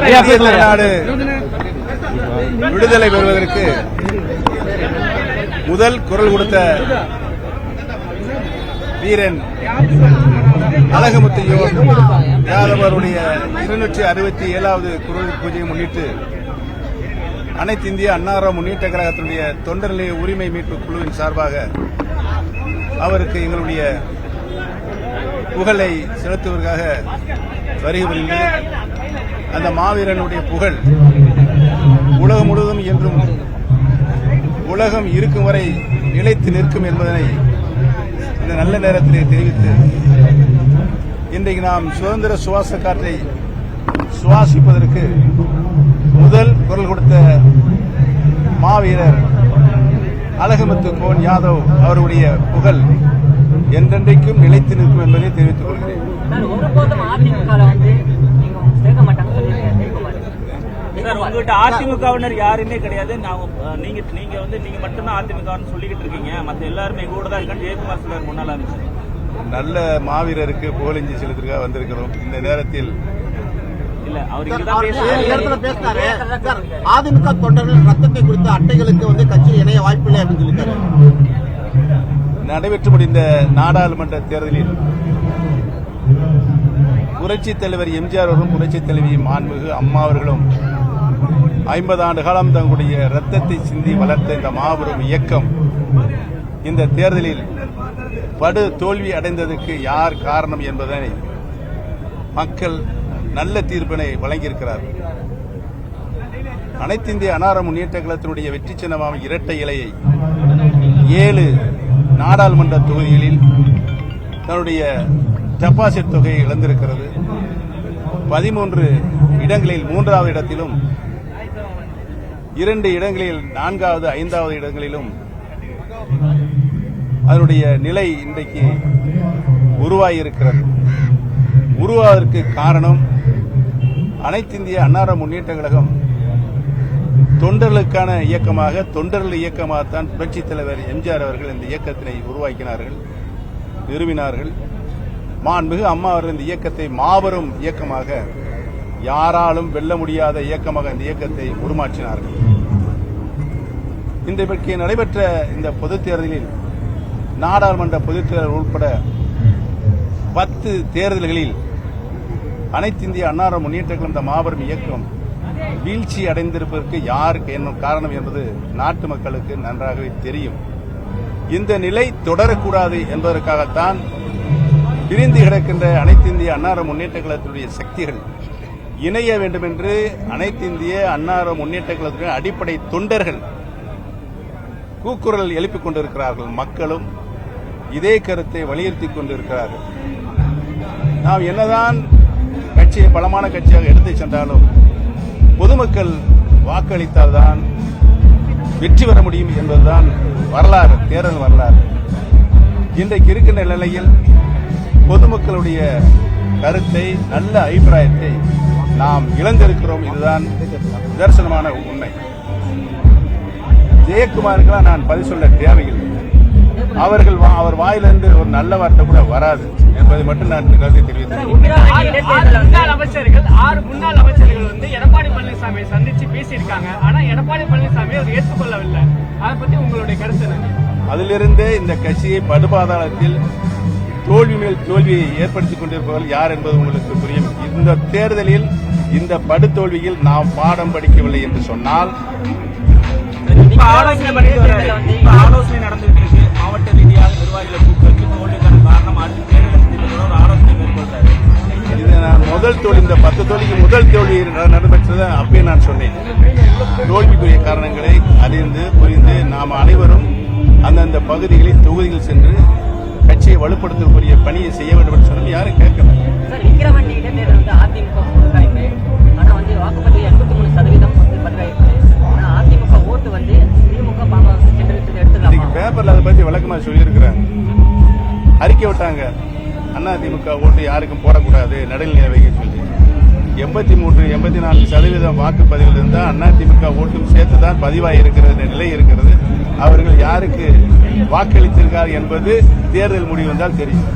நாடு விடுதலை பெறுவதற்கு முதல் குரல் கொடுத்த வீரன் அழகுமுத்தையோர் யாதவருடைய இருநூற்றி அறுபத்தி ஏழாவது குரல் பூஜையை முன்னிட்டு அனைத்து இந்திய அன்னார முன்னேற்ற கழகத்தினுடைய தொண்டர் நிலைய உரிமை மீட்பு குழுவின் சார்பாக அவருக்கு எங்களுடைய புகழை செலுத்துவதற்காக வருகை புரிந்து அந்த மாவீரனுடைய புகழ் உலகம் முழுவதும் என்றும் உலகம் இருக்கும் வரை நிலைத்து நிற்கும் என்பதனை இந்த நல்ல நேரத்திலே தெரிவித்து இன்றைக்கு நாம் சுதந்திர சுவாச காற்றை சுவாசிப்பதற்கு முதல் குரல் கொடுத்த மாவீரர் அழகுமுத்து கோன் யாதவ் அவருடைய புகழ் என்றென்றைக்கும் நிலைத்து நிற்கும் என்பதை தெரிவித்துக் கொள்கிறேன் சார் ஒருபோதும் அதிமுக வந்து நீங்க சேர்க்க மாட்டாங்க சொல்லியிருக்கீங்க சேர்க்க மாட்டீங்க உங்ககிட்ட அதிமுகவினர் யாருமே கிடையாது. நீங்க நீங்க வந்து நீங்க மட்டும்தான் அதிமுகன்னு சொல்லிக்கிட்டு இருக்கீங்க. மத்த எல்லாருமே கூட தான் இருக்கான்னு ஜெயக்குமார் சார் முன்னாள் அமைச்சர் நல்ல மாவீரருக்கு புகழஞ்சி செலுத்துறதுக்காக வந்திருக்கிறோம். இந்த நேரத்தில் அதிமுக தொண்டர்கள் ரத்தத்தை குறித்த அட்டைகளுக்கு வந்து கட்சியில் இணைய வாய்ப்பில்லை அப்படின்னு சொல்லிட்டாரு. நடைபெற்று முடிந்த நாடாளுமன்ற தேர்தலில் புரட்சித் தலைவர் எம்ஜிஆர் அவர்களும் புரட்சித் தலைவி மாண்புமிகு அம்மா அவர்களும் ஐம்பது ஆண்டு காலம் தங்களுடைய ரத்தத்தை சிந்தி வளர்த்த இந்த மாபெரும் இயக்கம் இந்த தேர்தலில் படு தோல்வி அடைந்ததற்கு யார் காரணம் என்பதனை மக்கள் நல்ல தீர்ப்பினை வழங்கியிருக்கிறார் அனைத்து இந்திய அனார முன்னேற்ற கழகத்தினுடைய வெற்றி சின்னமாக இரட்டை இலையை ஏழு நாடாளுமன்ற தொகுதிகளில் தன்னுடைய டெபாசிட் தொகையை இழந்திருக்கிறது. பதிமூன்று இடங்களில் மூன்றாவது இடத்திலும் இரண்டு இடங்களில் நான்காவது ஐந்தாவது இடங்களிலும் அதனுடைய நிலை இன்றைக்கு உருவாகியிருக்கிறது உருவாவதற்கு காரணம் அனைத்து இந்திய அன்னார முன்னேற்ற கழகம் தொண்டர்களுக்கான இயக்கமாக தொண்டர்கள் இயக்கமாகத்தான் புரட்சித் தலைவர் எம்ஜிஆர் அவர்கள் இந்த இயக்கத்தினை உருவாக்கினார்கள் நிறுவினார்கள். மாண்புமிகு அம்மா அவர்கள் இந்த இயக்கத்தை மாபெரும் இயக்கமாக யாராலும் வெல்ல முடியாத இயக்கமாக இந்த இயக்கத்தை உருமாற்றினார்கள். இன்றைக்கு நடைபெற்ற இந்த பொதுத் தேர்தலில் நாடாளுமன்ற பொதுத் தேர்தல் உட்பட பத்து தேர்தல்களில் அனைத்து இந்திய அன்னார முன்னேற்ற கழகம் இந்த மாபெரும் இயக்கம் வீழ்ச்சி அடைந்திருப்பதற்கு யாருக்கு என்ன காரணம் என்பது நாட்டு மக்களுக்கு நன்றாகவே தெரியும். இந்த நிலை தொடரக்கூடாது என்பதற்காகத்தான் பிரிந்து கிடக்கின்ற அனைத்து இந்திய அன்னார முன்னேற்ற கழகத்தினுடைய சக்திகள் இணைய வேண்டும் என்று அனைத்து இந்திய அன்னார முன்னேற்ற கழகத்தினுடைய அடிப்படை தொண்டர்கள் கூக்குரல் எழுப்பிக் கொண்டிருக்கிறார்கள் மக்களும் இதே கருத்தை வலியுறுத்தி கொண்டிருக்கிறார்கள். நாம் என்னதான் கட்சியை பலமான கட்சியாக எடுத்துச் சென்றாலும் பொதுமக்கள் வாக்களித்தால்தான் வெற்றி பெற முடியும் என்பதுதான் வரலாறு தேர்தல் வரலாறு. இன்றைக்கு இருக்கின்ற நிலையில் பொதுமக்களுடைய கருத்தை நல்ல அபிப்பிராயத்தை நாம் இழந்திருக்கிறோம். இதுதான் நிதர்சனமான உண்மை. ஜெயக்குமாருக்கெல்லாம் நான் பதில் சொல்ல தேவையில்லை. அவர்கள் அவர் வாயிலிருந்து ஒரு நல்ல வார்த்தை கூட வராது என்பதை மட்டும் நான் கருத்தை தெரிவித்தேன் அமைச்சர்கள் ஆறு முன்னாள் அமைச்சர்கள் வந்து எடப்பாடி பழனிசாமியை சந்திச்சு பேசியிருக்காங்க. ஆனா எடப்பாடி பழனிசாமி அவர் ஏற்றுக்கொள்ளவில்லை. அதை பத்தி உங்களுடைய கருத்து என்ன? அதிலிருந்தே இந்த கட்சியை படுபாதாளத்தில் தோல்வி மேல் தோல்வியை ஏற்படுத்திக் கொண்டிருப்பவர்கள் யார் என்பது உங்களுக்கு புரியும். இந்த தேர்தலில் இந்த படுதோல்வியில் நாம் பாடம் படிக்கவில்லை என்று சொன்னால் இப்ப ஆலோசனை பண்ணிட்டு இப்ப ஆலோசனை நடந்துட்டு இருக்கு மாவட்ட ரீதியாக நிர்வாகிகளை கூப்பிட்டு தோல்விக்கான காரணம் அடுத்த தேர்தல் சந்திப்பதோட ஒரு ஆலோசனை மேற்கொள்றாரு. இது நான் முதல் தோல்வி இந்த பத்து தோல்விக்கு முதல் தோல்வி நடைபெற்றது அப்பயே நான் சொன்னேன். தோல்விக்குரிய காரணங்களை அறிந்து புரிந்து நாம் அனைவரும் அந்தந்த பகுதிகளில் தொகுதியில் சென்று கட்சியை வலுப்படுத்தக்கூடிய பணியை செய்ய வேண்டும் என்று சொன்னோம் யாரும் கேட்கல அதை சொல்லியிருக்கிறாங்க. அறிக்கை விட்டாங்க. அண்ணா திமுக ஓட்டு யாருக்கும் போடக்கூடாது நடுநிலை வைக்க சொல்லி. எண்பத்தி மூன்று எண்பத்தி நாலு சதவீதம் வாக்குப்பதிவில் இருந்தால் அண்ணா திமுக ஓட்டும் சேர்த்து தான் பதிவாக இருக்கிறது நிலை இருக்கிறது. அவர்கள் யாருக்கு வாக்களித்திருக்கார் என்பது தேர்தல் முடிவு வந்தால் தெரியும்.